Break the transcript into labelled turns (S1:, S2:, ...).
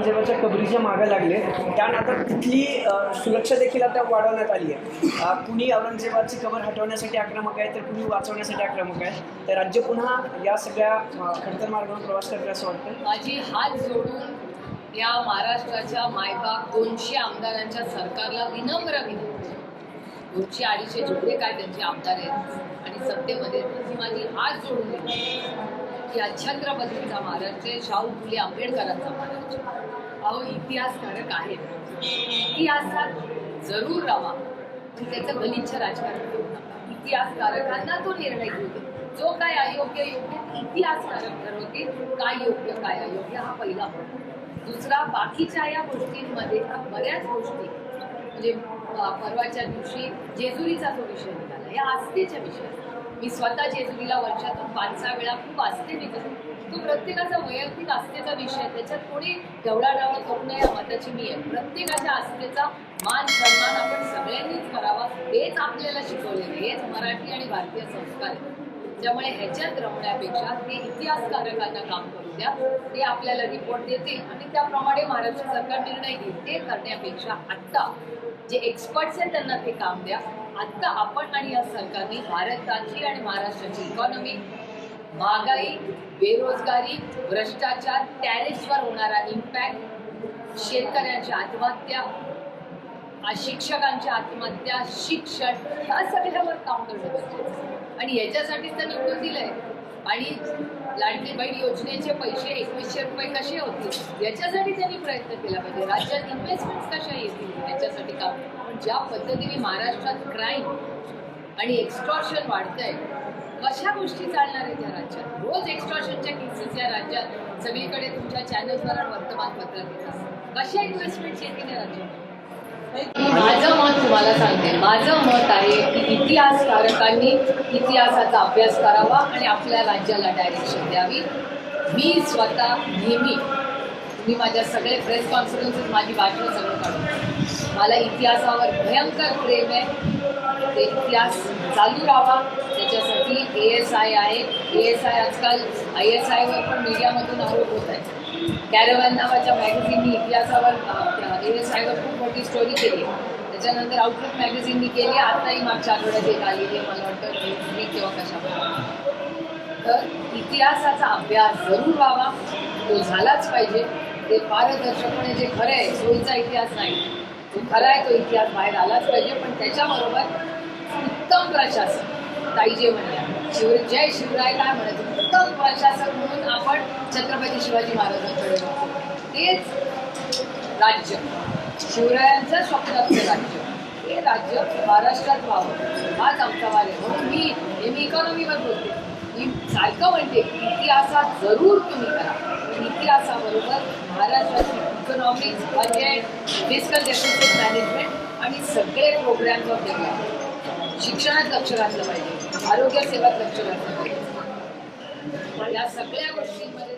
S1: औरंगजेबाच्या कबरीच्या मागे लागले. त्यानंतर तिथली सुरक्षा देखील आता वाढवण्यात आली आहे. कुणी औरंगजेबाची कबर हटवण्यासाठी आक्रमक आहे तर कुणी वाचवण्यासाठी आक्रमक आहे. तर राज्य पुन्हा या सगळ्या खडतर मार्गावर प्रवास करते असं वाटतं
S2: माझी हात जोडून या महाराष्ट्राच्या मायबाप दोनशे आमदारांच्या सरकारला विनम्र विनंती. दोनशे अडीचशे जेवढे काय त्यांचे आमदार आहेत आणि सत्तेमध्ये ती माझी हात जोडून या की महाराष्ट्र शाहू फुले आंबेडकरांचा महाराष्ट्र अहो इतिहासकारक आहेत इतिहासात जरूर राहा पण त्याचं गलिच्छ राजकारण करू नका. इतिहासकारकांना तो निर्णय घेऊ दे. जो काय अयोग्य योग्य इतिहासकारक ठरवते काय योग्य काय अयोग्य हा पहिला दुसरा बाकीच्या या गोष्टींमध्ये बऱ्याच गोष्टी म्हणजे परवाच्या दिवशी जेजुरीचा जो विषय निघाला या आस्थेच्या विषय मी स्वतः जेजुरीला वर्षातून पाच सहा वेळा खूप आस्थेने तिथे तो प्रत्येकाचा वैयक्तिक आस्थेचा विषय त्याच्यात कोणी ढवळाढवळ करू नये या मताची मी आहे. प्रत्येकाच्या आस्थेचा मान सन्मान आपण सगळ्यांनीच करावा. हेच आपल्याला शिकवलेलं हेच मराठी आणि भारतीय संस्कार आहे. त्यामुळे ह्याच्यात रमण्यापेक्षा ते इतिहासकारकांना काम करू द्या. ते आपल्याला रिपोर्ट देतील आणि त्याप्रमाणे महाराष्ट्र सरकार निर्णय घेईल. ते करण्यापेक्षा आत्ता जे एक्सपर्ट्स आहेत त्यांना ते काम द्या. आत्ता आपण आणि या सरकारने भारताची आणि महाराष्ट्राची इकॉनॉमी महागाई बेरोजगारी भ्रष्टाचार टॅरिसवर होणारा इम्पॅक्ट शेतकऱ्यांच्या आत्महत्या शिक्षकांच्या आत्महत्या शिक्षण ह्या सगळ्यावर काम करणं गरजेचं आणि याच्यासाठीच तर निवडून दिलंय. आणि लाडकी बहीण योजनेचे पैसे एकवीसशे रुपये कसे होतील? याच्यासाठी त्यांनी प्रयत्न केला पाहिजे. राज्यात इन्व्हेस्टमेंट कशा येतील? याच्यासाठी काम. पण ज्या पद्धतीने महाराष्ट्रात क्राईम आणि एक्स्ट्रॉशन वाढतंय कशा गोष्टी चालणार आहेत या राज्यात? रोज एक्स्ट्रॉशनच्या केसेस या राज्यात. सगळीकडे तुमच्या चॅनल्सवर वर्तमानपत्रात येतात. कशा इन्व्हेस्टमेंट येतील या राज्यात? माझं मत तुम्हाला सांगते. माझं मत आहे की इतिहासकारकांनी इतिहासाचा अभ्यास करावा आणि आपल्या राज्याला डायरेक्शन द्यावी. मी स्वतः नेहमी मी माझ्या सगळे प्रेस कॉन्फरन्सेस माझी बातमी सगळं काढून मला इतिहासावर भयंकर प्रेम आहे. ते इतिहास चालू राहावा. त्याच्यासाठी ए एस आय आहे. ए एस आय आजकाल आय एस आयवर पण मीडियामधून आरोप होत आहे कॅरेवॅन नावाच्या मॅगझिननी इतिहासावर एस आयवर खूप मोठी स्टोरी केली. त्याच्यानंतर आउटलुक मॅगझिननी केली. आताही मागच्या आठवड्यात एक आलेली आहे. मला वाटतं मी किंवा कशावर. तर इतिहासाचा अभ्यास जरूर व्हावा. तो झालाच पाहिजे. ते पारदर्शकपणे जे खरं आहे सोयीचा इतिहास नाही. तो खरा आहे तो इतिहास बाहेर आलाच पाहिजे. पण त्याच्याबरोबर उत्तम प्रशासन. ताई जे म्हणल्या शिव जय शिवराय काय म्हणायचं उत्तम प्रशासक म्हणून आपण छत्रपती शिवाजी महाराजांकडे तेच राज्य. शिवरायांचं स्वप्नातलं राज्य. हे राज्य महाराष्ट्रात व्हावं. हाच आमचा वार आहे म्हणून मी नेहमी इकॉनॉमीवर बोलते. मी सारखं म्हणते इतिहासात जरूर तुम्ही करा. इतिहासाबरोबर महाराष्ट्राची economics budget physical deficit management आणि सगळे प्रोग्राम्स ऑफ डेव्हलपमेंट शिक्षणात लक्ष घातलं पाहिजे. आरोग्य सेवेत लक्ष घातलं पाहिजे. या सगळ्या गोष्टींमध्ये